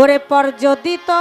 ওরে পর যদি তো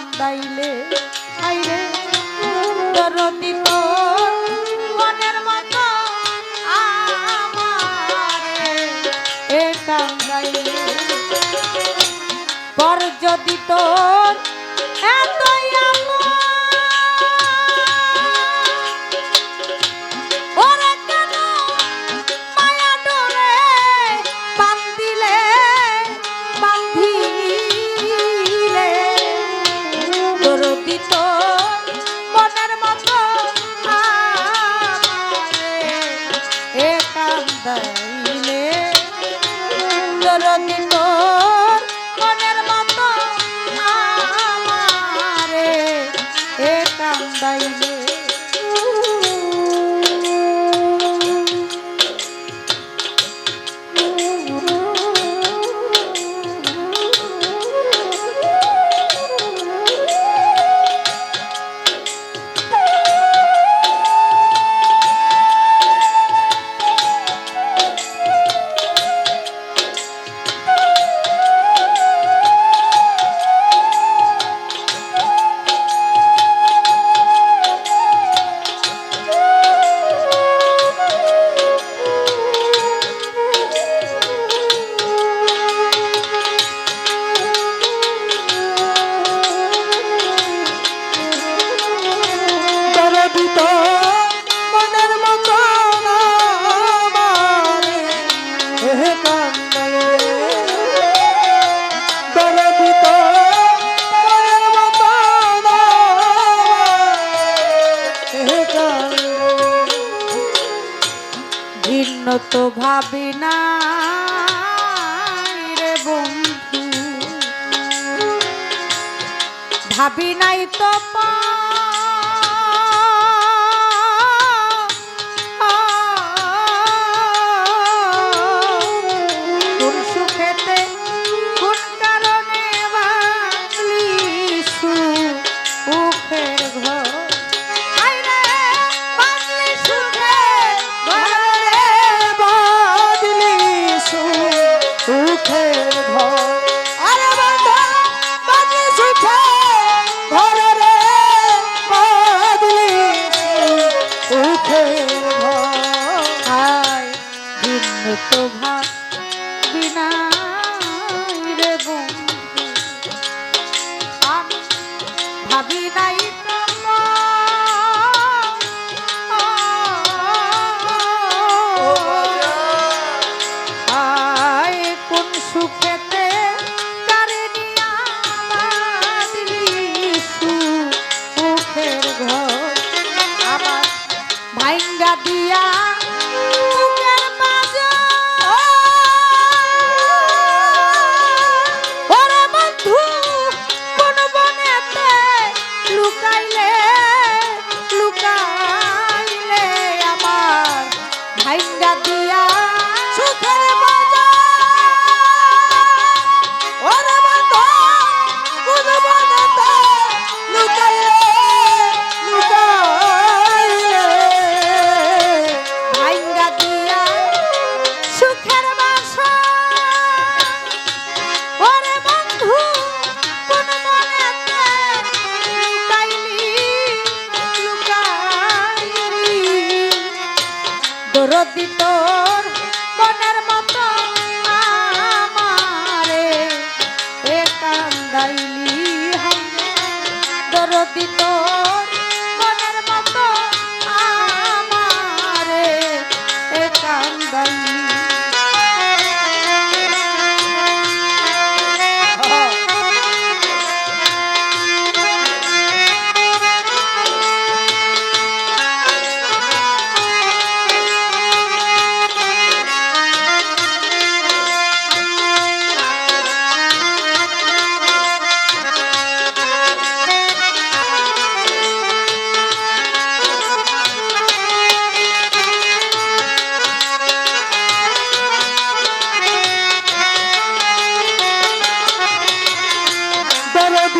কান্দাইলে আইরে দরদি তো মনের মতো আমারে। এ যদি তোর তো ভাবি না রে বন্ধু। ভাবি নাই তো পা love you, Lord.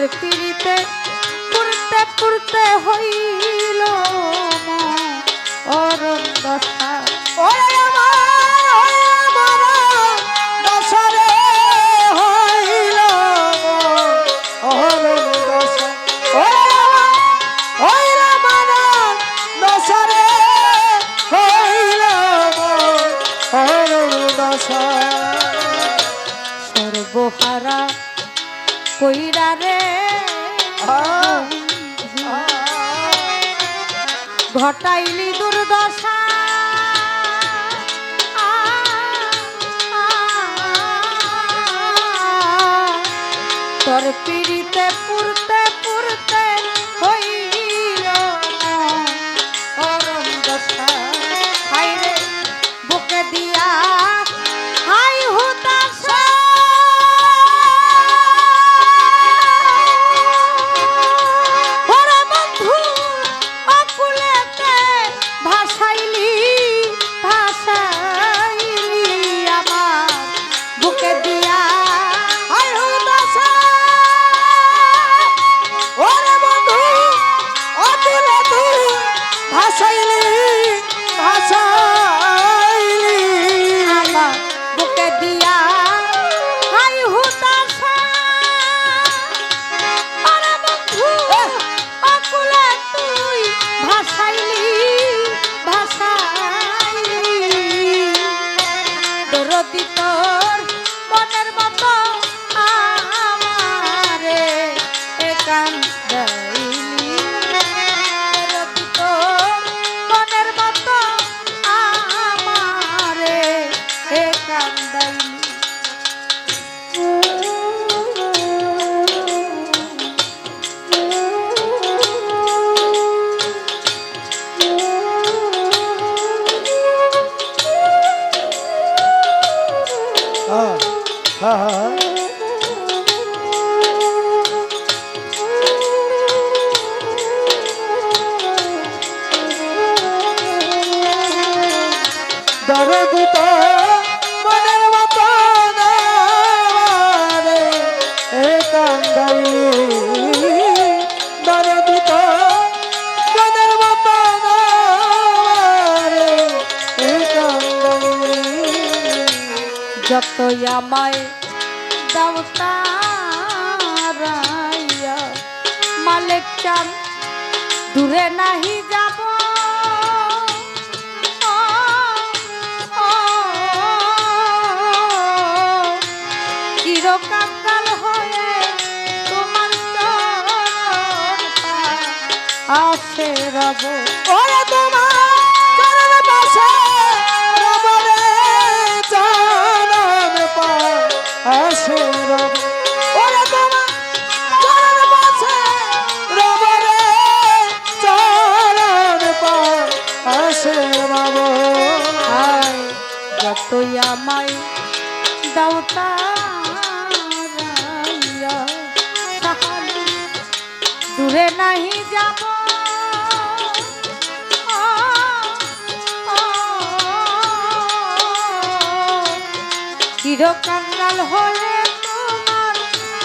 তোর পিড়িতে পুরতে পুরতে হইল অরণ দশা ঘটাইলি দুর্দশা। তোর পিড়িতে পুরতে পুরতে হইল বুকে দিয়া দরদি দরদিত মনের মতো এ কান্দাইলি দরদিত মনের মতো এ কান্দাইলি যতই আমায় দাওতারাইয়া মালিক চান, দূরে নাহি যাব আসে রব। ওরে তোমার চরণ পাশে রবরে চরণ পা রব। ওরে তোমার চরণ পাশে রবরে চরণ পা রব। আয় যতই আমায় দাওতারাইয়া দূরে নাহি যাব। চিরকাঙ্গাল হয়ে তোমার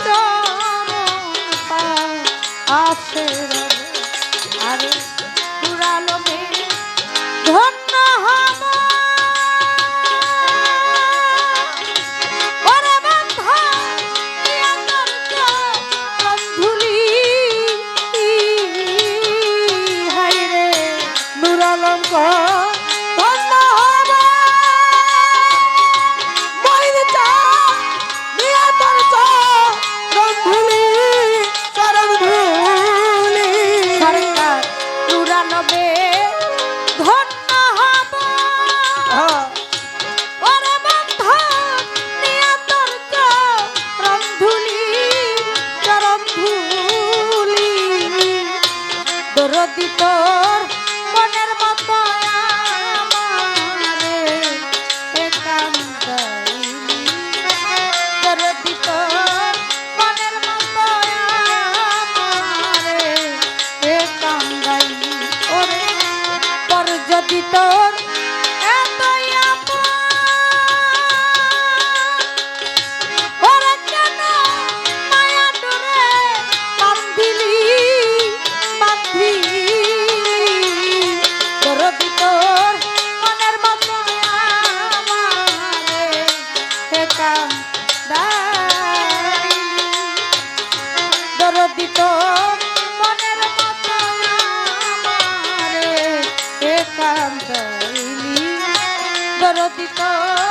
চরণ পায়। আশীর্বাদ রবে আরে দরদি তোর মনের মতো রদিতা